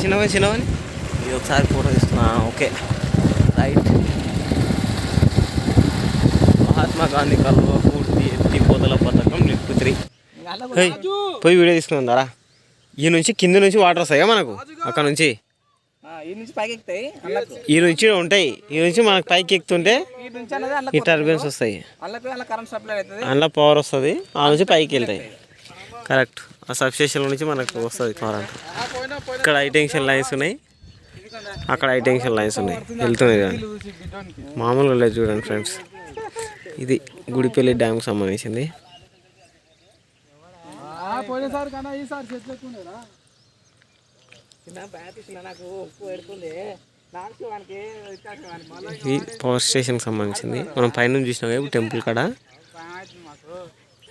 చిన్నవని చిన్నవని ఇది ఒకసారి ఫోటో ఇస్తున్నా ఓకే. రైట్. మహాత్మా గాంధీ కలువ పూర్తి ఎత్తిపోతల పథకం లిఫ్ట్ త్రీ. పోయి వీడియో తీసుకుందాం దారా ఈ నుంచి కింద నుంచి వాటర్ వస్తాయా మనకు? అక్కడ నుంచి? ఈ నుంచి ఉంటాయి. ఈ నుంచి మనకు పైకి ఎక్కుతుంటే ఈ టర్బైన్స్ వస్తాయి. అందులోకి అలా కరెంట్ సప్లై అవుతుంది. అందులో పవర్ వస్తుంది. ఆ నుంచి పైకి వెళ్తాయి. కరెక్ట్. ఆ సబ్స్టేషన్ నుంచి మనకు వస్తుంది కరెంట్ ఇక్కడ హైటెన్షన్ లైన్స్ ఉన్నాయి. అక్కడ హైటెన్షన్ లైన్స్ ఉన్నాయి. వెళ్తున్నాయి కానీ. మామూలుగా లేదు చూడండి ఫ్రెండ్స్ ఇది గుడిపల్లి డ్యామ్కి సంబంధించింది. ఇది పవర్ స్టేషన్కి సంబంధించింది. మనం పైన చూసినాం టెంపుల్ కాడ.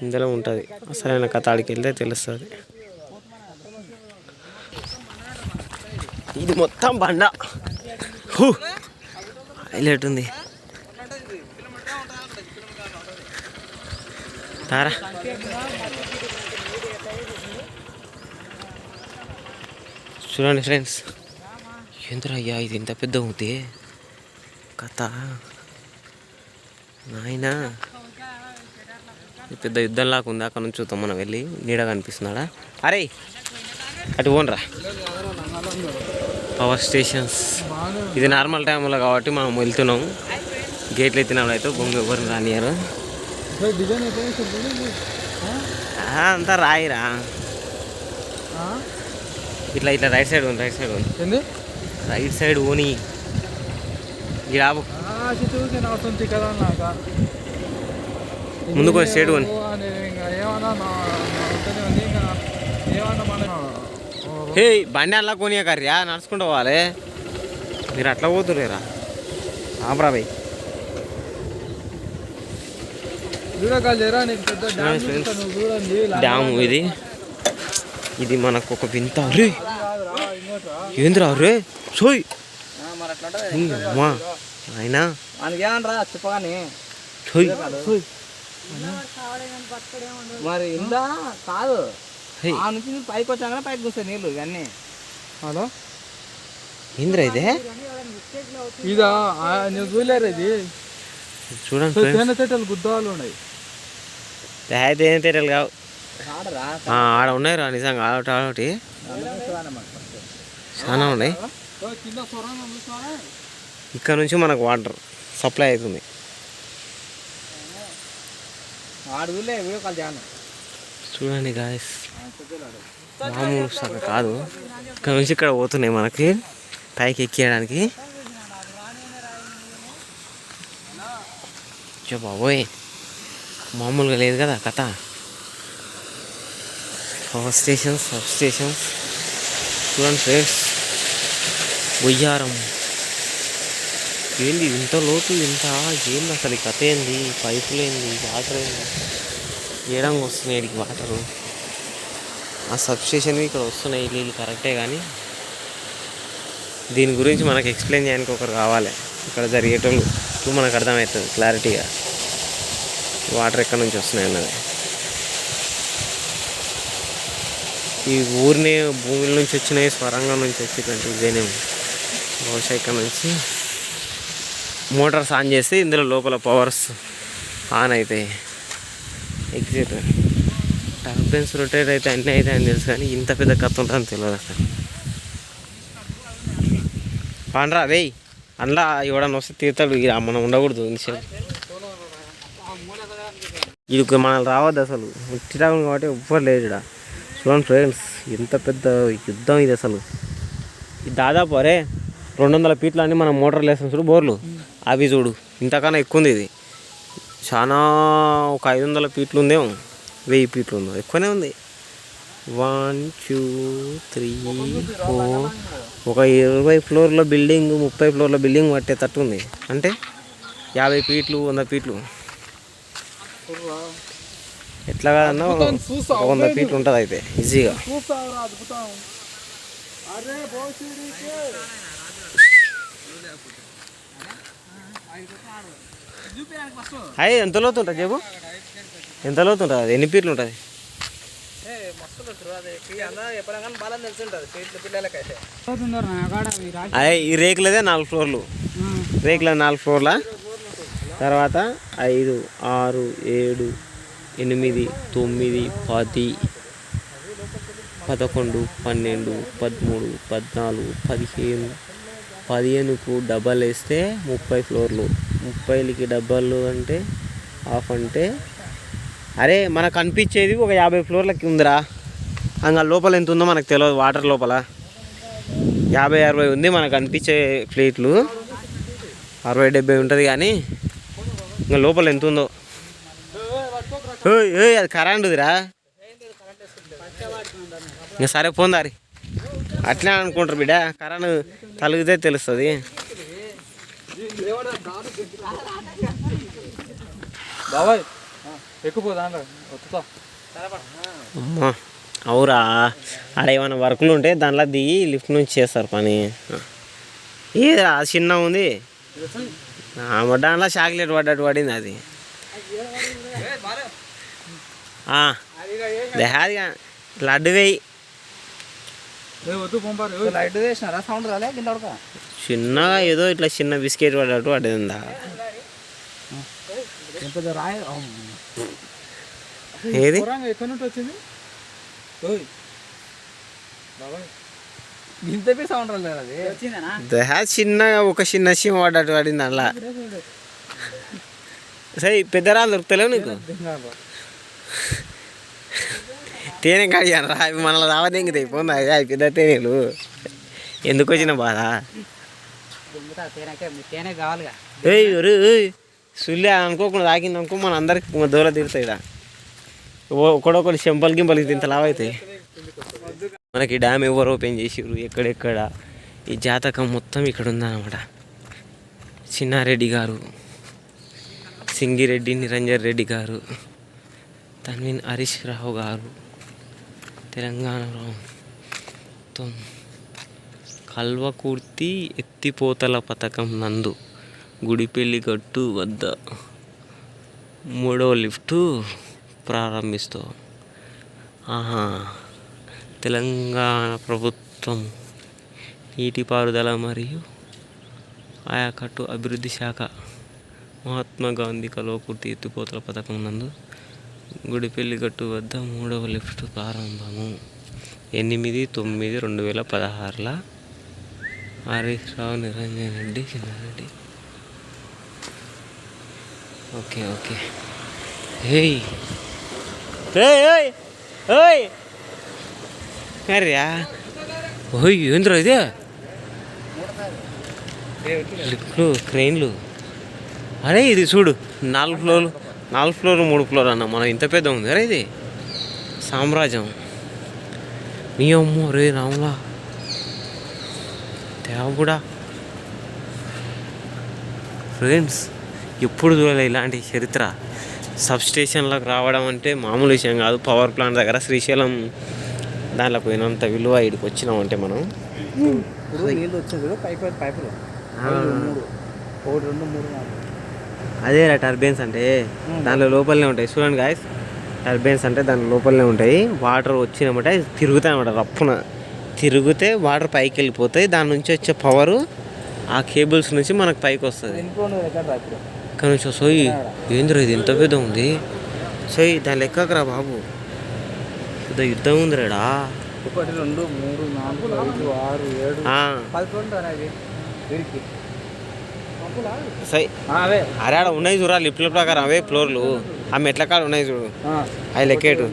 ఇందులో ఉంటుంది. అసలైన కథ ఆడికి వెళ్తే తెలుస్తుంది. ఇది మొత్తం బండ. హైలైట్ ఉంది. తారా. చూడండి ఫ్రెండ్స్. ఏంద్రా ఇది ఎంత పెద్ద ఉంది కథ. నాయనా. పెద్ద యుద్ధం లాగా ఉంది. అక్కడ నుంచి చూద్దాం. మనం వెళ్ళి నీడ కనిపిస్తున్నాడా అరే! అటు పోనరా. పవర్ స్టేషన్స్ ఇది నార్మల్ టైంలో కాబట్టి మనం వెళ్తున్నాం. గేట్లు ఎత్తినప్పుడు అయితే బొంగ ఎవరిని రానియరు అంతా రాయిరా. ఇట్లా ఇట్లా రైట్ సైడ్ ఉంది రైట్ సైడ్ ఉంది. రైట్ సైడ్ ఓని. ఈ కదా ముందుకు పోయి straight పోనీ. ఇంకా ఏమన్నా నా నా ఉంటేనే ఉంది ఇంకా ఏమన్నా మన హే బండి అలా కొనియా కర్రియా నడుచుకుంటూ పోవాలి మీరు అట్లా పోతురేరా ఆపరా భయ్ డ్యామ్ ఇది. ఇది మనకు ఒక వింత రే ఏంద్రా రే సోయ్. అమ్మా. అయినా? చెప్పగానే. సోయ్. మరి ఇందా? కాదు. ఆ నుంచి పైకి వచ్చాక పైకి వస్తాయి నీళ్ళు ఇవన్నీ. హలో? ఏంద్రా ఇదే? ఇదా నువ్వు చూడలేరు ఇది? చూడండి తేనె గుద్దాలు ఉన్నాయి. అయితే ఏం తెలియదు కావు. ఆడ ఉన్నాయి రా నిజంగా ఆడొకటి ఆడొకటి చాలా ఉన్నాయి. ఇక్కడ నుంచి మనకు వాటర్ సప్లై అవుతుంది. ఆడు చూడలే వీడియో కాల్ చేయను చూడండి గాయస్ మామూలు సగ కాదు. ఇక్కడ నుంచి ఇక్కడ పోతున్నాయి మనకి. పైకి ఎక్కియడానికి. బాబోయ్. మామూలుగా లేదు కదా కథ. పవర్ స్టేషన్స్ సబ్ స్టేషన్స్ చూడండి ఫ్రెండ్స్ బొయ్యారం. ఏంది ఇంత లోతు ఇంత ఏంది అసలు ఈ కథ ఏంది? పైపులు ఏంది? వాటర్ ఏంది? ఏడంగా వస్తున్నాయి ఇక్కడికి వాటరు? ఆ సబ్స్టేషన్వి ఇక్కడ వస్తున్నాయి నీళ్ళు కరెక్టే కానీ దీని గురించి మనకు ఎక్స్ప్లెయిన్ చేయడానికి ఒకరు కావాలి. ఇక్కడ జరిగేటోళ్ళు. ఇప్పుడు మనకు అర్థమవుతుంది క్లారిటీగా. వాటర్ ఎక్కడి నుంచి వస్తున్నాయి అన్నది. ఈ ఊరినే భూముల నుంచి వచ్చినాయి స్వరంగం నుంచి వచ్చేటువంటి ఇదేనే బహుశా ఇక్కడ నుంచి మోటార్స్ ఆన్ చేస్తే ఇందులో లోపల పవర్స్ ఆన్ అవుతాయి ఎగ్జిట్. టర్బైన్స్ రొటేట్ అయితే అన్నీ అవుతాయి అని తెలుసు కానీ ఇంత పెద్ద కథ ఉంటుందని తెలియదు అసలు. పండ్రా వేయ్ అందులో ఎవడన్నా వస్తే తీర్థాడు ఇక మనం ఉండకూడదు నిమిషం ఇది మనం రావద్దు అసలు. ఉట్టిరాగం కాబట్టి ఎవ్వరు లేడు ఈడ. చూడండి ఫ్రెండ్స్ ఎంత పెద్ద యుద్ధం ఇది అసలు. ఇది దాదాపు అరే రెండు వందల ఫీట్లు అని మనం మోటార్లు వేస్తాం చూడు బోర్లు. అవి చూడు. ఇంతకన్నా ఎక్కువ ఉంది ఇది. చాలా ఒక ఐదు వందల ఫీట్లు ఉందేమో వెయ్యి ఫీట్లు ఉందో ఎక్కువనే ఉంది. One two three four. ఒక ఇరవై ఫ్లోర్ల బిల్డింగ్ ముప్పై ఫ్లోర్ల బిల్డింగ్ పట్టేటట్టు ఉంది అంటే యాభై ఫీట్లు వంద ఫీట్లు. ఎట్లా కాదన్నా ఒక వంద ఫీట్లు ఉంటుంది అయితే ఈజీగా అయ్యి ఎంత లోతు ఉంటుంది చెప్పు ఎంత లోతు ఉంటుంది? అది ఎన్ని ఫీట్లు ఉంటుంది? అదే ఈ రేకులదే నాలుగు ఫ్లోర్లు. రేకుల నాలుగు ఫ్లోర్ల. తర్వాత ఐదు ఆరు ఏడు ఎనిమిది తొమ్మిది పది పదకొండు పన్నెండు పదమూడు పద్నాలుగు పదిహేను పదిహేనుకు డబ్బాలు వేస్తే ముప్పై ఫ్లోర్లు. ముప్పైలకి డబ్బాలు అంటే హాఫ్ అంటే అరే మనకు అనిపించేది ఒక యాభై ఫ్లోర్లకి ఉందిరా. అంగా లోపల ఎంత ఉందో మనకు తెలియదు వాటర్ లోపల. యాభై అరవై ఉంది మనకు అనిపించే ప్లేట్లు. అరవై డెబ్బై ఉంటుంది కానీ ఇంకా లోపల ఎంత ఉందో. అది కరెంటుదిరా. ఇంకా సరే పోందారి అట్లే అనుకుంటారు బిడ్డ. కరెంట్ తలిగితే తెలుస్తుంది. బాబాయ్ అమ్మా అవురా. ఆడ ఏమైనా వర్కులు ఉంటే దాంట్లో దిగి లిఫ్ట్ నుంచి చేస్తారు పని. ఏదిరా చిన్న ఉంది. ఆ, దాంట్లో చాక్లెట్ పడ్డట్టు పడింది అది. దేహాదిగా లడ్డు వేయి. లైట్ సౌండ్ రాలే కింద చిన్నగా ఏదో ఇట్లా చిన్న బిస్కెట్ పడ్డట్టు రాయ? ఏది? చిన్నగా ఒక చిన్న సీమ పడ్డట్టు పడింది అలా సరే పెద్దరాలు దొరుకుతలేవు నీకు? తేనె కడిగాను రా అవి మనల్ని రావదెంగితే పోందా అవి పెద్ద తేనెలు. ఎందుకు వచ్చిన బాధ? ఏయ్ సుల్లి అనుకోకుండా తాకింది అనుకో మన అందరికి దూర తిరుగుతాయి ఇక్కడ ఒకడొకటి చెంపలు గింపలకి తింత లావైతాయి మనకి డ్యామ్ ఎవరు ఓపెన్ చేసిర్రు ఎక్కడెక్కడ? ఈ జాతకం మొత్తం ఇక్కడ ఉందన్నమాట. చిన్నారెడ్డి గారు సింగిరెడ్డి నిరంజన్ రెడ్డి గారు తన్విన్ హరీష్ రావు గారు. తెలంగాణలో మొత్తం కల్వకుర్తి ఎత్తిపోతల పథకం నందు గుడిపెల్లి గట్టు వద్ద మూడో లిఫ్టు ప్రారంభిస్తూ. ఆహా తెలంగాణ ప్రభుత్వం నీటిపారుదల మరియు ఆయకట్టు అభివృద్ధి శాఖ మహాత్మా గాంధీ కల్వకుర్తి ఎత్తిపోతల పథకం నందు గుడి గట్టు వద్ద మూడవ లిఫ్ట్ ప్రారంభము. ఎనిమిది తొమ్మిది రెండు వేల పదహారుల హరీష్ రావు నిరంజన్ రెడ్డి చిన్నారెడ్డి ఓకే ఓకే. ఏయ్! ఏయ్ ఓయ్ ఓయ్ ఓయ్ ఏంద్రా ఇదే? లిఫ్ట్లు క్రెయిన్లు. అరే ఇది చూడు నాలుగు ఫ్లోర్లు. నాలుగు ఫ్లోర్ మూడు ఫ్లోర్ అన్న. మనం ఇంత పెద్ద ఉంది అరే ఇది? సామ్రాజ్యం. నీ అమ్మో రే రాములా. దేవుడా ఫ్రెండ్స్ ఎప్పుడు చూడలే ఇలాంటి చరిత్ర. సబ్ స్టేషన్లకు రావడం అంటే మామూలు విషయం కాదు. పవర్ ప్లాంట్ దగ్గర శ్రీశైలం దాంట్లో పోయినంత విలువ ఇక్కడికి వచ్చినామంటే మనం. ఇప్పుడు నీళ్ళు వచ్చింది పైపు పైపులు. ఒకటి రెండు మూడు నాలుగు. అదే టర్బైన్స్ అంటే. దాంట్లో లోపలనే ఉంటాయి. చూడండి గాయస్ టర్బైన్స్ అంటే దాని లోపలనే ఉంటాయి. వాటర్ వచ్చినామంటే తిరుగుతాయి అనమాట రప్పున. తిరిగితే వాటర్ పైకి వెళ్ళిపోతాయి. దాని నుంచి వచ్చే పవరు ఆ కేబుల్స్ నుంచి మనకు పైకి వస్తుంది. కానీ సోయి ఏంద్రా ఇది ఎంత పెద్ద ఉంది? సోయి దాని లెక్కకురా బాబు. పెద్ద యుద్ధం ఉందిరాడా. ఒకటి రెండు మూడు నాలుగు ఐదు ఆరు ఏడు. అనేది సై అవే అరే ఆడ ఉన్నాయి చూరా లిఫ్ట్ల ప్రకారం అవే ఫ్లోర్లు ఆ మెట్ల కాడ ఉన్నాయి చూడు అవి లెక్కేటు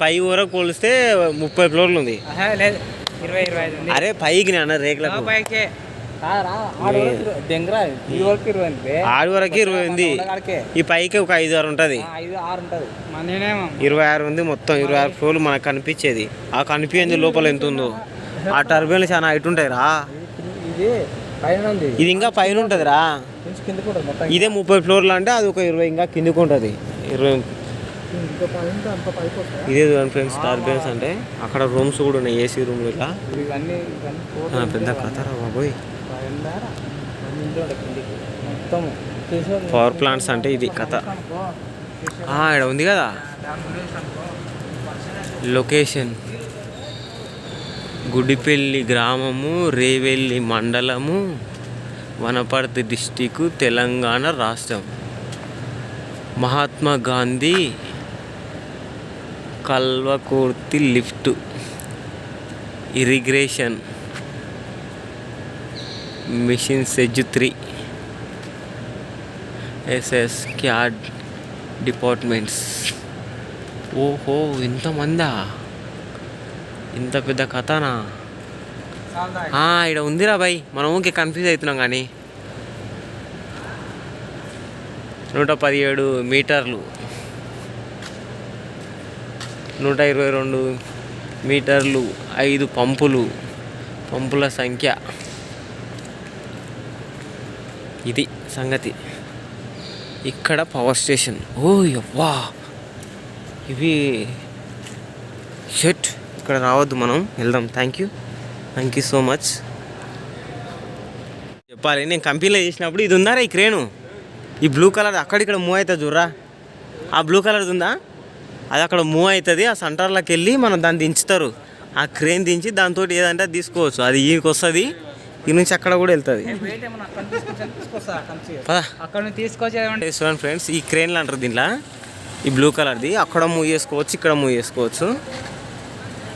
పై ఊర కొలిస్తే ముప్పై ఫ్లోర్లు ఉంది అరే పైకి నేను రేకులకు ఈ వరకు ఇరవై ఉంది. ఈ పైకి ఒక ఐదు ఆరు ఉంటుంది. ఆరు ఇరవై ఆరు ఉంది మొత్తం ఇరవై ఆరు ఫ్లోర్లు మనకు కనిపించేది. ఆ కనిపించేది లోపల ఎంత ఉందో? ఆ టర్బైన్లు చాలా హైట్ ఉంటాయి రా ఇది ఇంకా పైన ఉంటుంది రా కొంచెం కింద కూడా మొత్తం ఇదే ముప్పై ఫ్లోర్లు అంటే అది ఒక ఇరవై ఇంకా కిందికి ఉంటుంది. ఇరవై ఇదే చూడండి ఫ్రెండ్స్ టర్బైన్స్ అంటే. అక్కడ రూమ్స్ కూడా ఉన్నాయి ఏసీ రూమ్లు ఆ, పెద్ద కథరా బాబోయ్ పైన అన్ని ఉంటాయి కిందికి. మొత్తం చేసేవాళ్ళు పవర్ ప్లాంట్స్ అంటే ఇది కథ. ఇక్కడ ఉంది కదా. లొకేషన్ గుడిపల్లి గ్రామము రేవెల్లి మండలము వనపర్తి డిస్టిక్ తెలంగాణ రాష్ట్రం. Mahatma Gandhi Kalwakurthy lift. Irrigation mission SEZ three. SS CAD departments. ఓహో ఇంతమందా? ఇంత పెద్ద కథనా? ఇక్కడ ఉందిరా బాయ్. మనం ఊరికే కన్ఫ్యూజ్ అవుతున్నాం కానీ. నూట పదిహేడు మీటర్లు. నూట ఇరవై రెండు మీటర్లు ఐదు పంపులు పంపుల సంఖ్య. ఇది సంగతి. ఇక్కడ పవర్ స్టేషన్ ఓ యవ్వా ఇవి షెట్. ఇక్కడ రావద్దు మనం. వెళ్దాం. Thank you thank you so much చెప్పాలి నేను కంపెనీలో చేసినప్పుడు ఇది ఉందారా ఈ క్రేను ఈ బ్లూ కలర్ అక్కడిక్కడ మూవ్ అవుతుంది చూడరా. ఆ బ్లూ కలర్ ఉందా? అది అక్కడ మూవ్ అవుతుంది ఆ సెంటర్లోకి వెళ్ళి మనం దాన్ని దించుతారు. ఆ క్రేన్ దించి దాంతో ఏదంటే తీసుకోవచ్చు. అది ఈయనకి వస్తుంది ఈ నుంచి అక్కడ కూడా వెళ్తుంది. అక్కడ తీసుకొచ్చి చూడండి ఫ్రెండ్స్ ఈ క్రేన్లు అంటారు దీంట్లో. ఈ బ్లూ కలర్ది అక్కడ మూవ్ చేసుకోవచ్చు ఇక్కడ మూవ్ చేసుకోవచ్చు.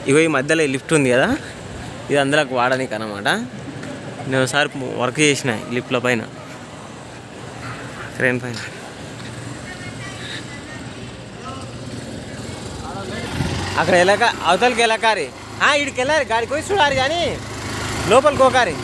ఇగో ఈ మధ్యలో లిఫ్ట్ ఉంది కదా. ఇది అందులోకి వాడడానికి అనమాట నేను ఒకసారి వర్క్ చేసిన లిఫ్ట్ల పైన. క్రేన్ పైన. అక్కడ వెళ్ళక అవతలకి వెళ్ళకారి ఇడికి వెళ్ళారు గాడికి పోయి చూడాలి కానీ లోపలికి పోకారి